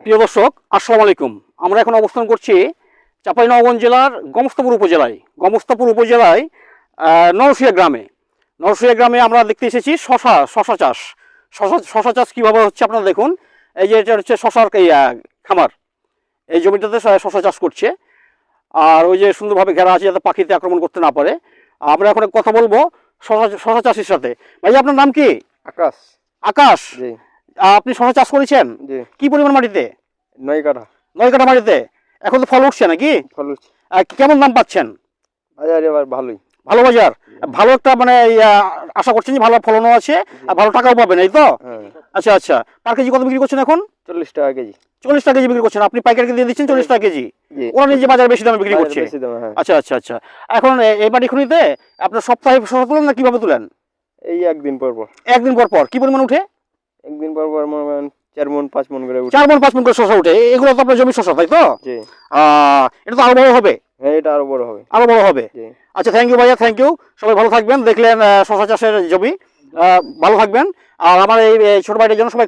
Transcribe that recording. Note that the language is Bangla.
প্রিয় দর্শক আসসালামু আলাইকুম। আমরা এখন অবস্থান করছি চাঁপাইনবাবগঞ্জ জেলার গমস্তাপুর উপজেলায়। গমস্তাপুর উপজেলায় নরসিয়া গ্রামে। নরসিয়া গ্রামে আমরা দেখতে এসেছি শশা শশা চাষ। শশা শশা চাষ কীভাবে হচ্ছে আপনারা দেখুন। এই যে এটা হচ্ছে শশার এই খামার। এই জমিটাতে শশা চাষ করছে। আর ওই যে সুন্দরভাবে ঘেরা আছে যাতে পাখিতে আক্রমণ করতে না পারে। আমরা এখন কথা বলব শশা শশা চাষির সাথে। ভাই আপনার নাম কি? আকাশ। আকাশ? আপনি শশা চাষ করেছেন? কি পরিমাণ মাটিতে? নয় কাঠা নয় কাটা মাটিতে। এখন তো ফল উঠছে নাকি? ফল। আহ, কেমন দাম পাচ্ছেন? বাজার এবার ভালোই। ভালো বাজার। ভালো একটা মানে আশা করছেন যে ভালো ফলনও আছে আর ভালো টাকাও পাবেন এই তো? হ্যাঁ। আচ্ছা আচ্ছা। পার কেজি কত বিক্রি করছেন এখন? চল্লিশ টাকা কেজি। চল্লিশ টাকা কেজি বিক্রি করছেন। আপনি পাইকারকে দিয়ে দিচ্ছেন চল্লিশ টাকা কেজি। ওরা নিজে বাজারে বেশি দামে বিক্রি করছে। হ্যাঁ। আচ্ছা আচ্ছা আচ্ছা। এখন এই বাড়ি খুনিতে আপনার সপ্তাহে শশা তুলেন না কীভাবে তুলেন? এই একদিন পর পর। একদিন পর পর। কি পরিমাণ উঠে? একদিন পর পর মনে করেন চার মন পাঁচ মন করে চার মন পাঁচ মন করে শশা উঠে। এগুলো তো আপনার জমি শশা তাই তো? জি। এটা তো আরও বড় হবে। হ্যাঁ এটা আরও বড় হবে। আরও বড় হবে। আচ্ছা থ্যাংক ইউ ভাইয়া থ্যাংক ইউ সবাই ভালো থাকবেন। দেখলেন শশা চাষের জমি। ভালো থাকবেন। আর আমার এই এই ছোট ভাইটার জন্য সবাই